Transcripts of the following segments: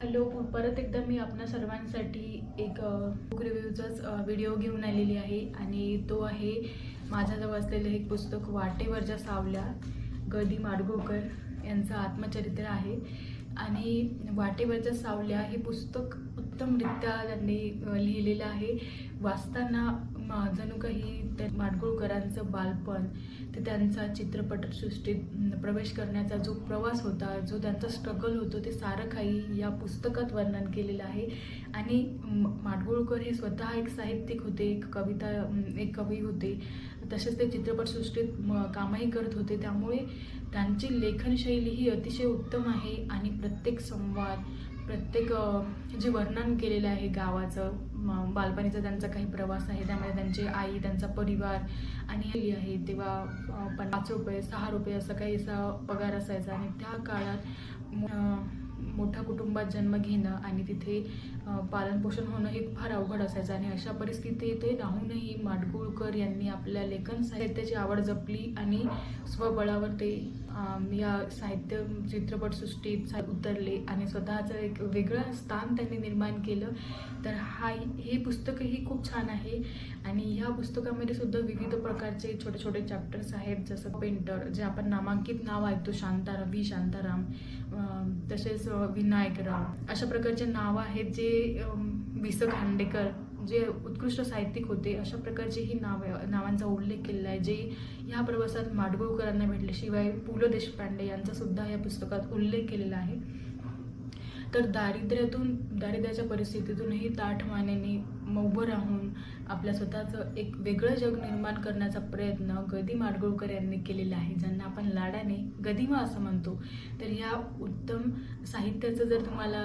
Hello परत एकदा मी आपणा सर्वांसाठी एक बुक रिव्ह्यूचाच व्हिडिओ घेऊन आलेली आहे आणि तो आहे माझ्याजवळ असलेलं एक पुस्तक वाटेवरच्या सावल्या ग दी माडगुळकर यांचं आत्मचरित्र आहे. आणि वाटेवरच्या सावल्या हे पुस्तक उत्तमरित्या त्यांनी लिहिलेलं आहे. वाचताना जणू काही त्या माडगुळकरांचं बालपण ते त्यांचा चित्रपटसृष्टीत प्रवेश करण्याचा जो प्रवास होता जो त्यांचा स्ट्रगल होतो ते सारं काही या पुस्तकात वर्णन केलेलं आहे. आणि माडगुळकर हे स्वतः एक साहित्यिक होते एक कविता एक कवी होते. तसेच ते चित्रपटसृष्टीत म, कामही करत होते. त्यामुळे त्यांची लेखनशैली ही अतिशय उत्तम आहे आणि प्रत्येक संवाद प्रत्येक जे वर्णन केलेलं आहे गावाचं बालपणीचा त्यांचा काही प्रवास आहे त्यामध्ये त्यांची आई त्यांचा परिवार आणि आहे तेव्हा पण पाच रुपये सहा रुपये असं काही असा पगार असायचा आणि त्या काळात कुटुंबात जन्म घेणं आणि तिथे पालनपोषण होणं हे फार अवघड असायचं आणि अशा परिस्थितीत ते राहूनही माडगुळकर यांनी आपल्या लेखन साहित्याची आवड जपली आणि स्वबळावर ते या साहित्य चित्रपटसृष्टीत सा- उतरले आणि स्वतःचं एक वेगळं स्थान त्यांनी निर्माण केलं. तर हा हे पुस्तकही खूप छान आहे आणि ह्या पुस्तकामध्ये सुद्धा विविध प्रकारचे छोटे छोटे चॅप्टर्स आहेत जसं पेंटर जे आपण नामांकित नाव ऐकतो शांताराम व्ही. शांताराम तसेच विनायक विनायकराव अशा प्रकारचे नावं आहेत जे वि स खांडेकर जे उत्कृष्ट साहित्यिक होते अशा प्रकारचे ही नाव नावांचा उल्लेख केलेला आहे जे ह्या प्रवासात माडगुळकरांना भेटले. शिवाय पु ल देशपांडे यांचा सुद्धा या पुस्तकात उल्लेख केलेला आहे. तर दारिद्र्यातून दारिद्र्याच्या परिस्थितीतूनही ताठ मानेने उभं राहून आपल्या स्वतःचं एक वेगळं जग निर्माण करण्याचा प्रयत्न गदी माडगुळकर यांनी केलेला आहे ज्यांना आपण लाडाने गदिमा असं म्हणतो. तर ह्या उत्तम साहित्याचं जर तुम्हाला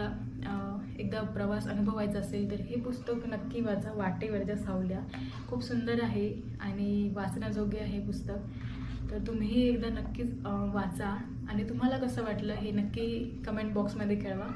एकदा प्रवास अनुभवायचा असेल तर हे पुस्तक नक्की वाचा वाटेवरच्या सावल्या. खूप सुंदर आहे आणि वाचण्याजोगे आहे पुस्तक. तर तुम्हीही एकदा नक्कीच वाचा. आणि तुम्हाला कसं वाटलं हे नक्की कमेंट बॉक्समध्ये कळवा.